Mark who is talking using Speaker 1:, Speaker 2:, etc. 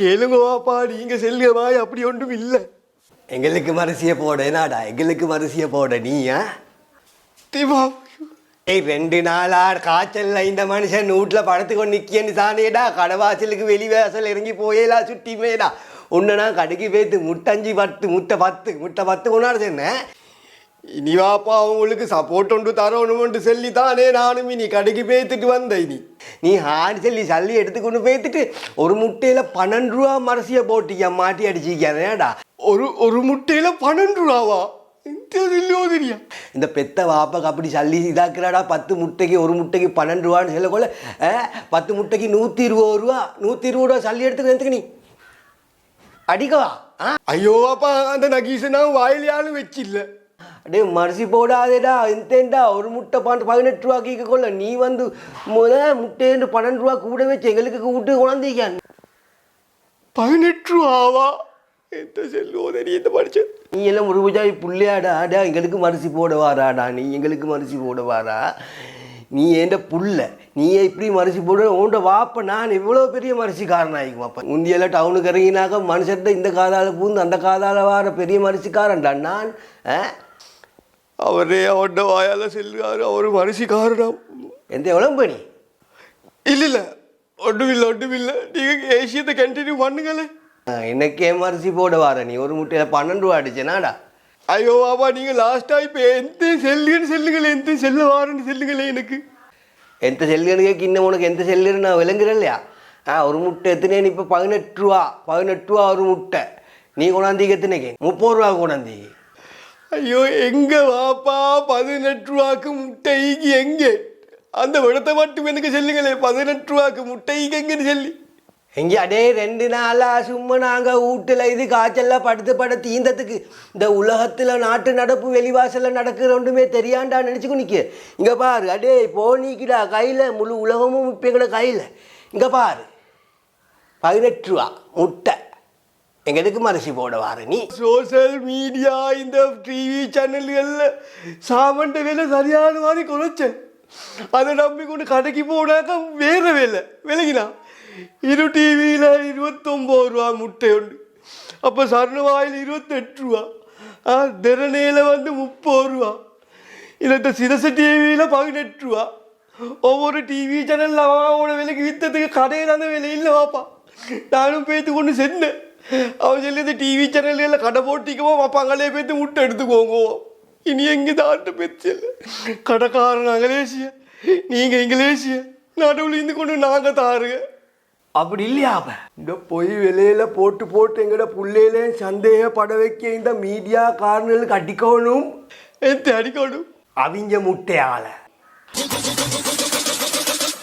Speaker 1: கேளுங்க வாப்பா நீங்க செல்லுவாய் அப்படி ஒன்றும் இல்லை.
Speaker 2: எங்களுக்கு மரிசிய போட என்னடா எங்களுக்கு மரிசிய போட நீயா
Speaker 1: தீபா
Speaker 2: ஏய் ரெண்டு நாளா காய்ச்சல்ல இந்த மனுஷன் வீட்டுல படுத்து கொண்டு நிக்கியன்னு தானேடா கடவாசலுக்கு வெளிவாசல் இறங்கி போயேலா சுட்டி மேடா. உன்னை நான் கடைக்கு பேத்து முட்டஞ்சு பத்து முட்டை பத்து முட்டை பத்து கொண்டாட சொன்னேன்.
Speaker 1: இனி வாப்பா அவங்களுக்கு சப்போர்ட் ஒன்று தரணுமென்று சொல்லி தானே நானும் இனி கடைக்கு பேத்துட்டு வந்தேன் இனி.
Speaker 2: நீ ஹாடி சொல்லி சல்லி எடுத்துக்கொண்டு போய்த்துட்டு ஒரு முட்டையில பன்னெண்டு ரூபா மரசிய போட்டிக்க மாட்டி அடிச்சிக்கிறேன்டா
Speaker 1: ஒரு ஒரு முட்டையில பன்னெண்டு ரூபாவா? தெரியா?
Speaker 2: இந்த பெத்த வாப்பாக்கு அப்படி சல்லி இதாக்குறாடா பத்து முட்டைக்கு ஒரு முட்டைக்கு பன்னெண்டு ரூபான்னு சொல்லக்கொள்ள பத்து முட்டைக்கு நூற்றி இருபது ரூபா நூற்றி இருபது ரூபா சல்லி எடுத்துக்க நீ? அடிக்கவா
Speaker 1: ஐயோ வாப்பா அந்த நகீசை நான் வாயிலையாலும் வச்சில்ல.
Speaker 2: அடே மரிசி போடாதேடா இந்தேண்டா ஒரு முட்டை பாண்டு பதினெட்டு ரூபா கேட்க கொள்ள. நீ வந்து முத முட்டைன்னு பன்னெண்டு ரூபா கூட வச்சு எங்களுக்கு கூப்பிட்டு குழந்தைங்க
Speaker 1: பதினெட்டு ரூபாவா? எந்த செல்லுவோ தெரியல படிச்சேன்
Speaker 2: நீ எல்லாம் ஒரு பூஜாய் புள்ளையாடா அடா எங்களுக்கு மரிசி போட வாராடா நீ எங்களுக்கு மரிசி போட வாரா நீ ஏண்ட புள்ள நீ இப்படி மரிசி போட உன்ட வாப்ப நான் எவ்வளோ பெரிய மரிசிக்காரன் ஆகிக்கும் அப்போ முந்தியெல்லாம் டவுனுக்கு இறங்கினாக்க மனுஷர்கிட்ட இந்த காதால பூந்து அந்த காதால வார பெரிய மரிசிக்காரன்டா. நான் ஆ?
Speaker 1: அவரே அவட வாயால செல்லுகாரு அவர் மனுஷிக்காரனாம்
Speaker 2: எந்த எவ்வளோ பண்ணி
Speaker 1: இல்ல இல்ல ஒன்றும் இல்லை ஒன்றும் இல்லை நீங்க ஏசியத்தை கண்டினியூ பண்ணுங்களே.
Speaker 2: எனக்கே மரிசி போட வார நீ? ஒரு முட்டையில் பன்னெண்டு ரூபா அடிச்சேனாடா
Speaker 1: ஐயோ பாபா நீங்க லாஸ்டா இப்ப எந்த செல்லுன்னு செல்லுங்களே எந்த செல்ல வாரன்னு செல்லுங்களே எனக்கு.
Speaker 2: எந்த செல்லுன்னு கேட்க இன்னும் உனக்கு எந்த செல்லுன்னு நான் விளங்குறேன் இல்லையா? ஆ ஒரு முட்டை எத்தனை இப்போ பதினெட்டு ரூபா. பதினெட்டு ரூபா ஒரு முட்டை. நீ கொண்டாந்தீங்க எத்தனைக்கு? முப்பது ரூபா கொண்டாந்தி.
Speaker 1: ஐயோ எங்க வாப்பா? பதினெட்டு ரூபாக்கு முட்டைக்கு எங்கே? அந்த விடத்தை மட்டும் எனக்கு சொல்லுங்களே பதினெட்டு ரூபாக்கு முட்டைக்கு எங்கன்னு சொல்லி.
Speaker 2: எங்கே? அடே ரெண்டு நாளா சும்மா நாங்கள் வீட்டில் இது காய்ச்சல்ல படுத்து பட தீந்ததுக்கு இந்த உலகத்தில் நாட்டு நடப்பு வெளிவாசலில் நடக்கிற ஒன்றுமே தெரியாண்டா நினச்சிக்கோ நிற்க இங்கே பாரு அடே போனிக்கிடா கையில் முழு உலகமும் இப்போ எங்கட கையில். இங்கே பாரு பதினெட்டு ரூபா முட்டை. எங்க எதுக்கு மரிசி போட வார நீ.
Speaker 1: சோசியல் மீடியா இந்த டிவி சேனல்களில் சாமண்ட வேலை சரியான மாதிரி குறைச்சேன் அதை நம்பி கொண்டு கடைக்கு போனாக்க வேற வேலை. விலகினா. இரு டிவியில் இருபத்தொம்போது ரூபா முட்டை உண்டு. அப்போ சரணவாயில் இருபத்தெட்டு ரூபா. ஆ திறனையில் வந்து முப்பது ரூபா. இல்லை சிரசு டிவியில் பதினெட்டு ரூபா. ஒவ்வொரு டிவி சேனலில் அவனோட விலைக்கு விற்றதுக்கு கடையில் அந்த விலையில் வாப்பா. நானும் பேத்து கொண்டு சென்னேன். அவன் சொல்லி இந்த டிவி சேனல்களில் கடை போட்டிக்குவோம் வாப்பாங்களே பேத்து முட்டை எடுத்துக்கோங்க. இனி எங்கே தாட்ட பேச்சு கடைக்காரன் அங்கலேசிய நீங்கள் இங்கிலேசிய நடுவில் இருந்து கொண்டு நாங்கள் தாருங்க
Speaker 2: அப்படி இல்லையா அப்ப?
Speaker 1: இந்த பொய் விலையில போட்டு போட்டு எங்கட புள்ளையில சந்தேகப்பட வைக்க இந்த மீடியா காரணங்களுக்கு அடிக்கணும். எந்த அடிக்கணும்.
Speaker 2: அவிஞ்ச முட்டையால.